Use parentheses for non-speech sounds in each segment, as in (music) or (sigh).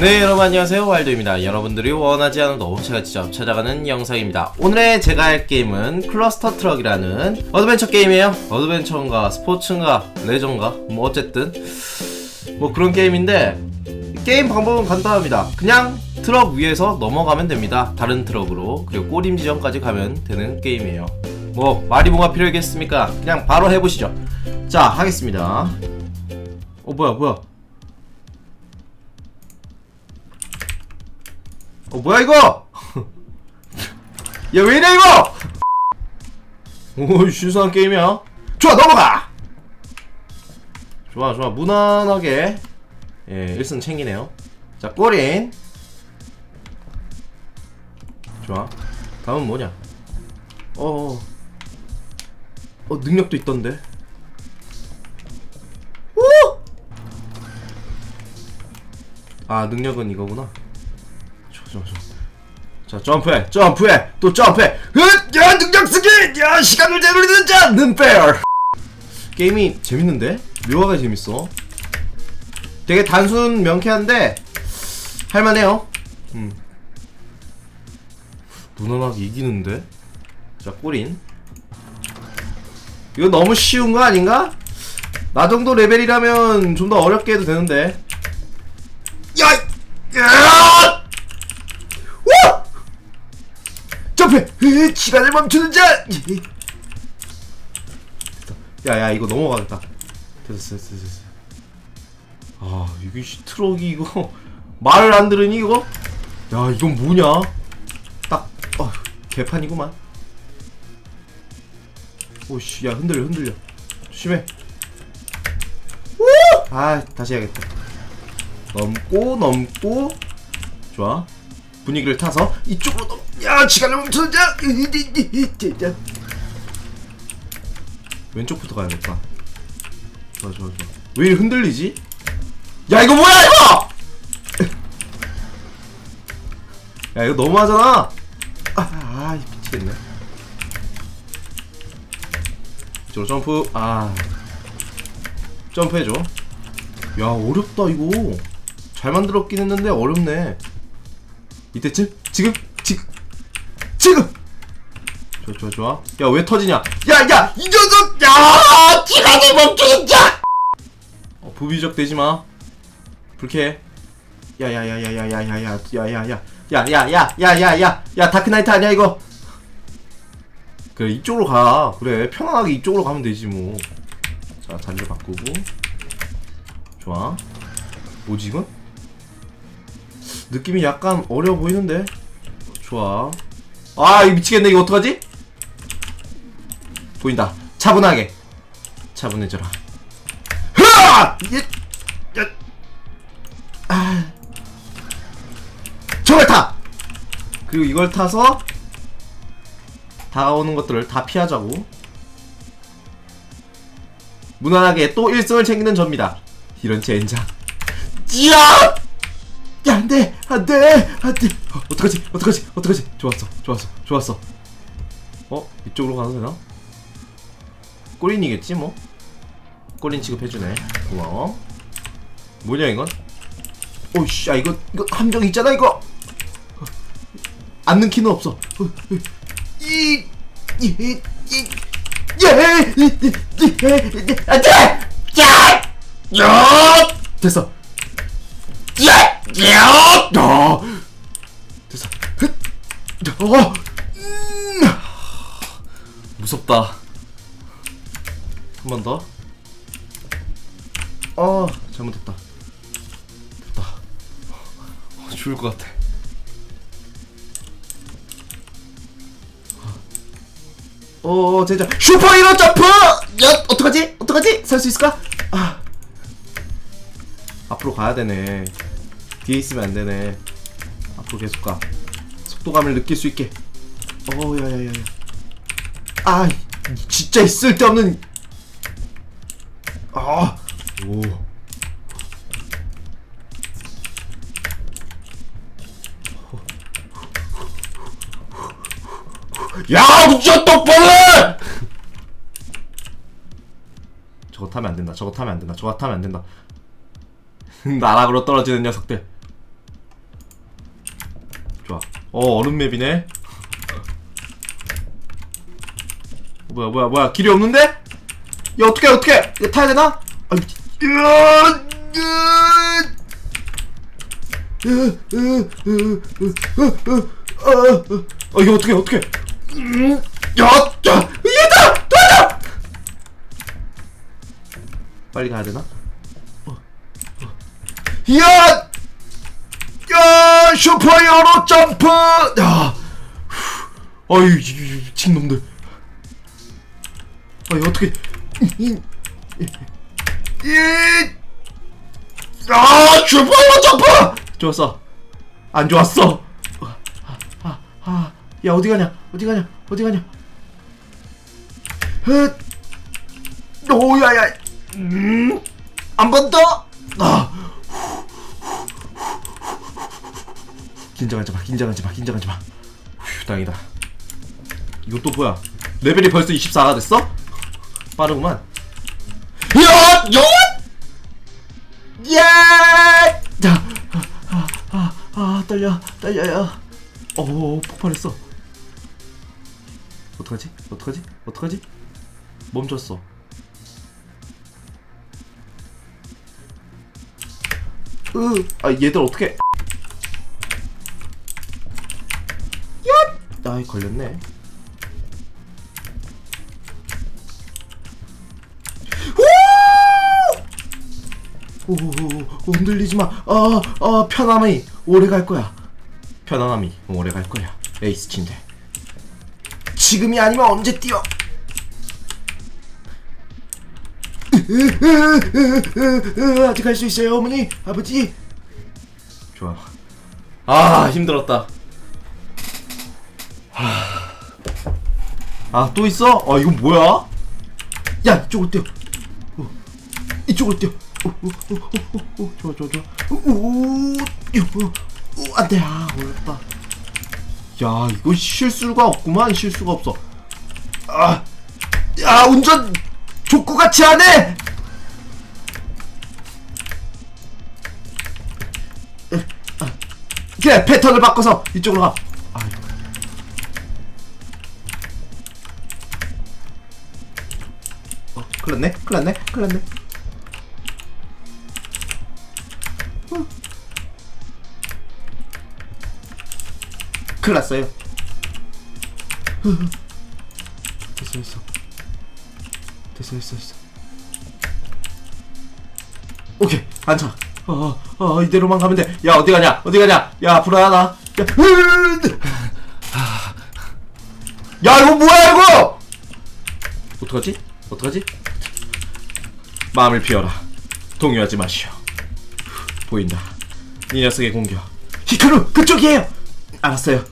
네 여러분 안녕하세요. 왈도입니다. 여러분들이 원하지 않아도 제가 직접 찾아가는 영상입니다. 오늘의 제가 할 게임은 클러스터 트럭이라는 어드벤처 게임이에요. 어드벤처인가 스포츠인가 레저인가? 뭐 어쨌든 뭐 그런 게임인데 게임 방법은 간단합니다. 그냥 트럭 위에서 넘어가면 됩니다. 다른 트럭으로. 그리고 꼬림 지점까지 가면 되는 게임이에요. 뭐 말이 뭐가 필요하겠습니까? 그냥 바로 해보시죠. 자 하겠습니다. 어 뭐야 뭐야 어 뭐야 이거? (laughs) 야 왜 이래 이거? 오 순수한 게임이야. 좋아 넘어가. 좋아 좋아 무난하게 예 1승 챙기네요. 자 꼬린. 좋아. 다음은 뭐냐? 어. 어 능력도 있던데. 오! 아 능력은 이거구나. 자 점프해 점프해 또 점프해 으! 야 능력 쓰기 야 시간을 되돌리는 자 눈빼어 게임이 재밌는데? 묘하게 재밌어 되게 단순 명쾌한데 할만해요 음 무난하게 이기는데 자 꼬린 이거 너무 쉬운 거 아닌가? 나 정도 레벨이라면 좀 더 어렵게 해도 되는데 야! 야! 으, 시간을 멈추는 자! 야야 이거 넘어가겠다. 됐어 됐어 됐어 아 이게 씨, 트럭이 이거? (laughs) 말을 안 들으니 이거? 야 이건 뭐냐? 딱 어, 개판이구만. 오씨 야 흔들려 흔들려. 조심해. 우! 아 다시 해야겠다. 넘고 넘고. 좋아 분위기를 타서 이쪽으로 넘. 야 시간을 멈추자. 왼쪽부터 가야겠다. 좋아 좋아 좋아. 왜 흔들리지? 야 이거 뭐야 이거? 야 이거 너무하잖아. 아, 아 미치겠네. 이쪽으로 점프. 아 점프해줘. 야 어렵다 이거. 잘 만들었긴 했는데 어렵네. 이때쯤? 지금? 지금? 지금! 좋아 좋아 좋아 야 왜 터지냐 야야 이 녀석 야 시간을 멈추는 자 어, 부비적 되지마 불쾌해 야야야야야야야야야야야야 야야야야야야야 야 다크나이트 아니야 이거 그래 이쪽으로 가 그래 편안하게 이쪽으로 가면 되지 뭐자 자리를 바꾸고 좋아 뭐지 이건? 느낌이 약간 어려워 보이는데? 좋아. 아 이거 미치겠네. 이거 어떡하지? 보인다. 차분하게. 차분해져라. 흐아! 예, 야, 아, 저걸 타! 그리고 이걸 타서 다가오는 것들을 다 피하자고. 무난하게 또 1승을 챙기는 접니다. 이런 젠장. 야! 야, 안 돼! 안 돼! 안 돼! 어, 어떡하지? 어떡하지? 어떡하지? 좋았어. 좋았어. 좋았어. 어? 이쪽으로 가도 되나? 꼬린이겠지, 뭐? 꼬린 취급해주네. 고마워. 뭐냐, 이건? 오이씨, 야, 이거, 이거 함정 있잖아, 이거! 어, 앉는 키는 없어. 어, 어, 이, 이, 이, 이, 예! 이, 이, 이, 이, 안 돼! 야! 야! 됐어. 야! 야! 어! 됐어. 흑! 어! 음! 무섭다. 한 번 더. 어, 잘못했다. 됐다. 어, 죽을 것 같아. 어, 제자 슈퍼히로 점프! 야, 어떡하지? 어떡하지? 살 수 있을까? 아. 앞으로 가야 되네. 뒤에 있으면 안 되네. 앞으로 계속 가. 속도감을 느낄 수 있게. 어, 야 야 야 야. 아, 이- 진짜 있을 데 없는. 아, 오. 야, 미쳤다, 빨리! 저거 타면 안 된다. 저거 타면 안 된다. 저거 타면 안 된다. (laughs) 나락으로 떨어지는 녀석들. 어 얼음 맵이네 어, 뭐야 뭐야 뭐야 길이 없는데? 야 어떻게 어떻게 이거 타야 되나? 아, 으아, 어, 이거 어떻게 어떻게? 음, 야, 야, 얘다, 도와줘! 빨리 가야 되나? 어, 어. 야, 야, 슈퍼히어로 점프! 야, 후, 어이, 미친 놈들. 아이 어떻게? 이, 아, 슈퍼히어로 점프! 좋았어. 안 좋았어. 아, 아, 아, 야 어디 가냐? 어디 가냐? 어디 가냐? 헷. 오야야. 음. 한 번 더. 아. 긴장하지 마. 긴장하지 마. 긴장하지 마. 휴, 다행이다. 이거 또 뭐야? 레벨이 벌써 24가 됐어? 빠르구만. 야! 야! 야! 자, 아, 아, 아, 떨려, 떨려요. 오, 폭발했어. 어떡하지? 어떡하지? 어떡하지? 멈췄어. 으, 아, 얘들 어떻게? 야! 아이, 걸렸네. 오! 오, 오, 오, 흔들리지 마. 아, 아, 편함이 오래 갈 거야. 편안함이 오래 갈 거야. 에이스 침대. 지금이 아니면 언제 뛰어? 아직 할수 있어요, 어머니, 아버지. 좋아. 아, 힘들었다. 아, 또 있어? 아, 이건 뭐야? 야, 이쪽으로 뛰어. 어, 이쪽으로 뛰어. 오, 오, 오, 오, 오, 오, 좋아, 좋아, 좋아. 오, 오, 오, 오, 안 돼. 아, 어렵다. 야, 이거 실수가 없구만. 실수가 없어. 아, 야, 운전 족구같이 하네. 에, 아, 그래, 패턴을 바꿔서 이쪽으로 가. 큰일 났네, 큰일 났네, 큰일 났네. 어. 큰일 났어요. 어, 됐어, 됐어. 됐어, 됐어, 됐어. 오케이, 앉아. 어, 어, 어, 이대로만 가면 돼. 야, 어디 가냐? 어디 가냐? 야, 불안하다. 야, 으, 야, 이거 뭐야, 이거! 어떡하지? 어떡하지? 마음을 비워라. 동요하지 마시오. 보인다. 이 녀석의 공격. 히카루, 그쪽이에요! 알았어요.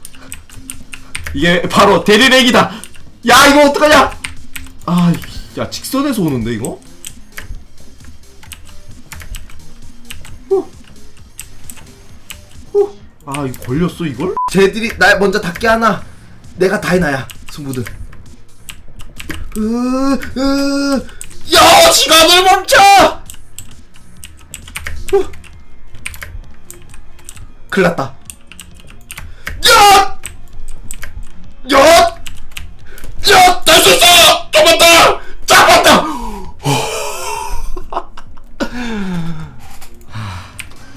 이게 바로 대리렉이다! 야, 이거 어떡하냐! 아, 이- 야, 직선에서 오는데, 이거? 후. 후. 아, 이거 걸렸어, 이걸? 쟤들이 날 먼저 닿게 하나. 내가 다이나야, 승부들. 으, 으, 야, 시간을 멈춰! 후. 큰일 났다. (laughs) 야! 야! 야! 다시 있어! 잡았다! 잡았다!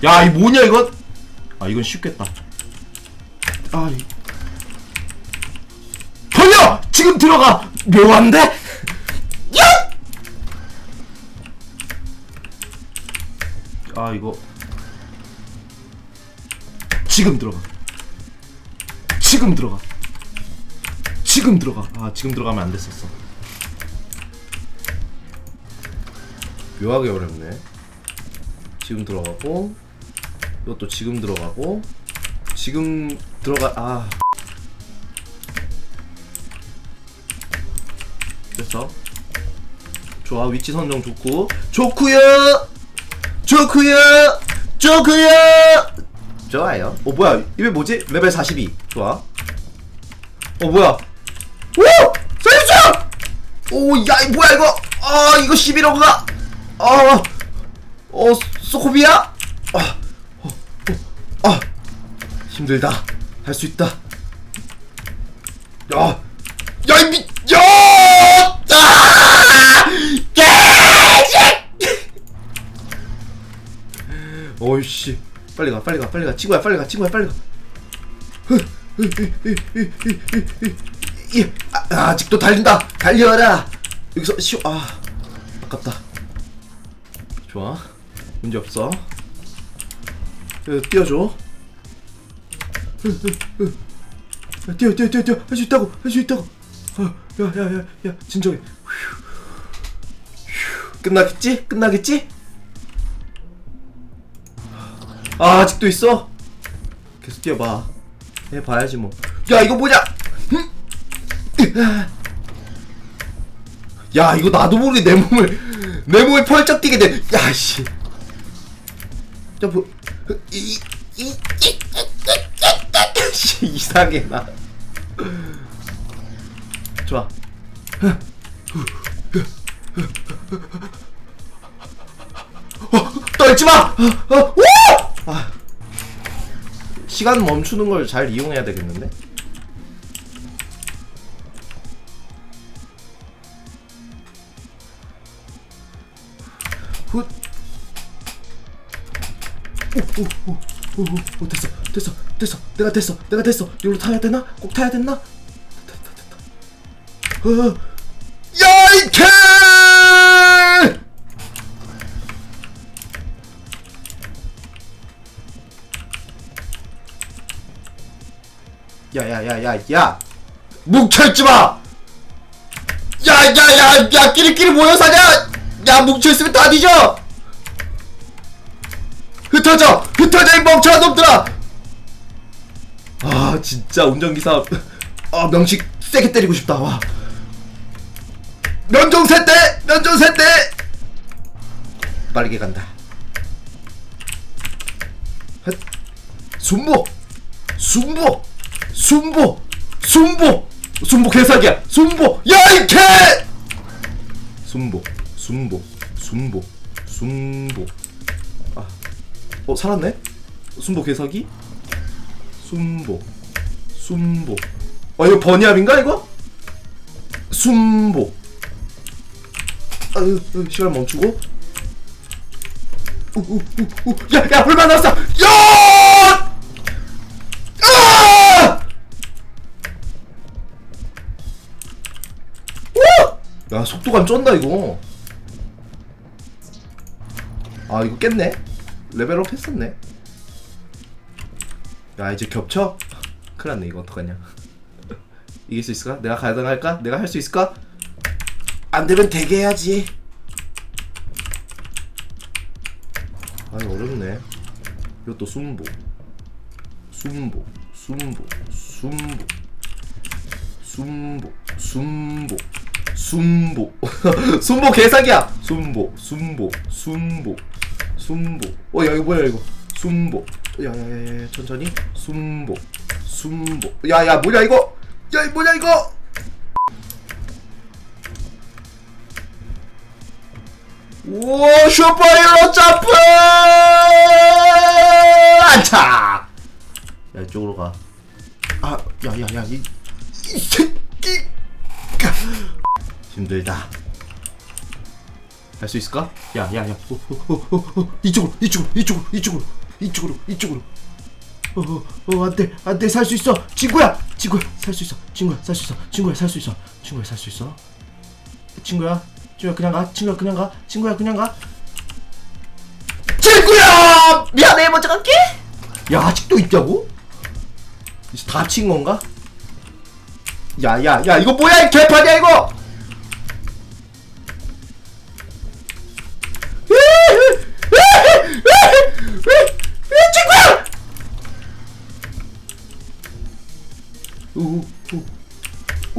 야, 이 뭐냐, 이건? 아, 이건 쉽겠다. 아, 이. 벌려! 지금 들어가! 묘한데? 야! 아, 이거. 지금 들어가. 지금 들어가. 지금 들어가. 아, 지금 들어가면 안 됐었어. 묘하게 어렵네. 지금 들어가고, 이것도 지금 들어가고, 지금 들어가, 아. 됐어. 좋아, 위치 선정 좋고. 좋구요! 좋구요! 좋구요! 좋아요. 어, 뭐야. 이게 뭐지? 레벨 42. 좋아. 어, 뭐야. 오! 살려줘! 오, 야, 이 뭐야, 이거! 아, 이거 11호가! 아, 어, 소코비야? 아, 어, 어, 아, 힘들다. 할 수 있다. 야, 야, 이 미, 야! 아! 개식! 어이씨, 빨리 가, 빨리 가, 빨리 가, 친구야, 빨리 가, 친구야, 빨리 가. 예, 아, 아직도 달린다. 달려라. 여기서 쉬어. 아, 아깝다. 좋아, 문제 없어. 어, 뛰어줘. 뛰어 뛰어 뛰어 뛰어 할 수 있다고 할 수 있다고 야야야야 진정해 휴. 휴. 끝나겠지 끝나겠지 아 아직도 있어? 계속 뛰어봐. 해 봐야지 뭐야 이거 흠? 야 이거 나도 모르게 내 몸을 내 몸을 펄쩍 뛰게 돼. 야씨. 야뭐 이, 이, 이, 이, 씨, 이상해 나. 좋아. 어, 떨지마! 어, 어, 오! 아, 시간 멈추는 걸 잘 이용해야 되겠는데 훗 오, 오, 오, 오, 됐어, 됐어, 됐어, 내가 됐어, 내가 됐어. 이걸로 타야 되나? 꼭 타야 됐나? 됐다, 됐다. 어, 야, 이 개! 야, 야, 야, 야, 야! 뭉쳐있지 마! 야, 야, 야, 야, 끼리끼리 모여 사냐! 야, 뭉쳐있으면 다 뒤져! 흩어져! 흩어져 이 멍청한 놈들아! 아 진짜 운전기사 (laughs) 아 명식 세게 때리고 싶다 와 면종세 때! 면종세 때! 빠르게 간다 헛. 순보! 순보! 순보! 순보! 순보 개사기야! 순보! 야이 개! 순보 순보 순보 순보 어 살았네? 순보 개사기? 순보 순보 어 이거 버니압인가 이거? 순보 아유 시간 멈추고 우우우우 야야 불만 났어 야! 야 속도감 쩐다 이거. 아 이거 깼네? 레벨업 했었네? 야 이제 겹쳐? 큰일 났네 이거 어떡하냐. (laughs) 이길 수 있을까? 내가 가능할까? 내가 할 수 있을까? 안되면 대게 해야지. 아니 어렵네. 이것도 순보. 순보 순보 순보. 순보 순보 순보 (laughs) 순보. 개사기야. 순보 순보 순보 순보. 어야 이거 뭐야 이거? 순보. 야야야야 천천히. 순보 순보. 야야 뭐냐 이거? 야 뭐냐 이거? 오 슈퍼히어로 점프! 안착! 야 이쪽으로 가아 야야야 이, 이 새끼 힘들다 할 수 있을까? 야, 야, 야. 어, 어, 어, 어, 어. 이쪽으로, 이쪽으로, 이쪽으로, 이쪽으로, 이쪽으로, 이쪽으로. 어, 어, 어, 안 돼, 안 돼, 살 수 있어. 친구야, 친구야, 살 수 있어. 친구야, 살 수 있어. 친구야, 살 수 있어. 친구야, 살 수 있어. 친구야, 친구야, 그냥 가. 친구야, 그냥 가. 친구야, 그냥 가. 친구야! 미안해, 먼저 갈게. 야, 아직도 있다고? 이제 다친 건가? 야, 야, 야, 이거 뭐야, 이 개판이야, 이거!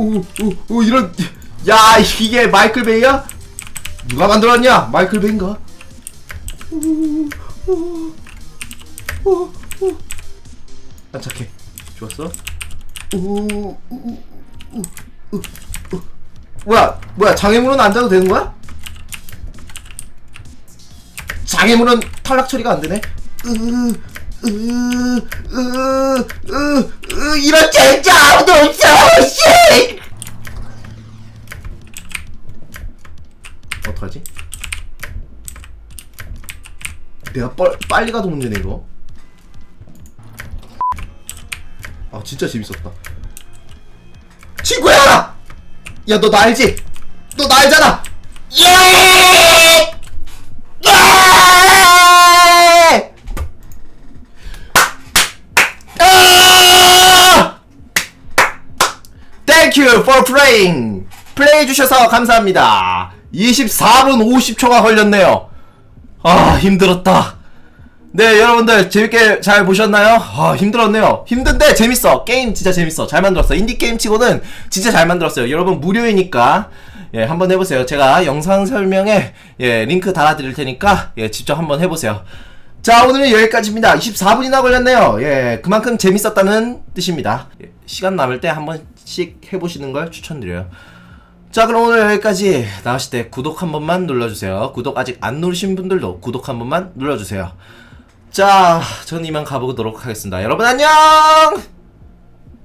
우우우우 이런 야 이게 마이클 베이야? 누가 만들었냐? 마이클 베이인가? 안착해 좋았어? 뭐야 뭐야 장애물은 안 자도 되는 거야? 장애물은 탈락 처리가 안 되네. 으, 으, 으, 으, 으, 이런 젠장 아무도 없어, 씨! 어떡하지? 내가 빨, 빨리 가도 문제네, 이거. 아, 진짜 재밌었다. 친구야! 야, 너 나 알지? 너 나 알잖아! 예! 예! Thank you for playing. 플레이 해주셔서 감사합니다. 24분 50초가 걸렸네요. 아, 힘들었다. 네, 여러분들 재밌게 잘 보셨나요? 아, 힘들었네요. 힘든데 재밌어. 게임 진짜 재밌어. 잘 만들었어. 인디 게임 치고는 진짜 잘 만들었어요. 여러분 무료이니까 예, 한번 해보세요. 제가 영상 설명에 예, 링크 달아드릴 테니까 예, 직접 한번 해보세요. 자, 오늘은 여기까지입니다. 24분이나 걸렸네요. 예, 그만큼 재밌었다는 뜻입니다. 예, 시간 남을 때 한 번씩 해보시는 걸 추천드려요. 자 그럼 오늘 여기까지 나가실 때 구독 한 번만 눌러주세요 구독 아직 안 누르신 분들도 구독 한 번만 눌러주세요 자 전 이만 가보도록 하겠습니다 여러분 안녕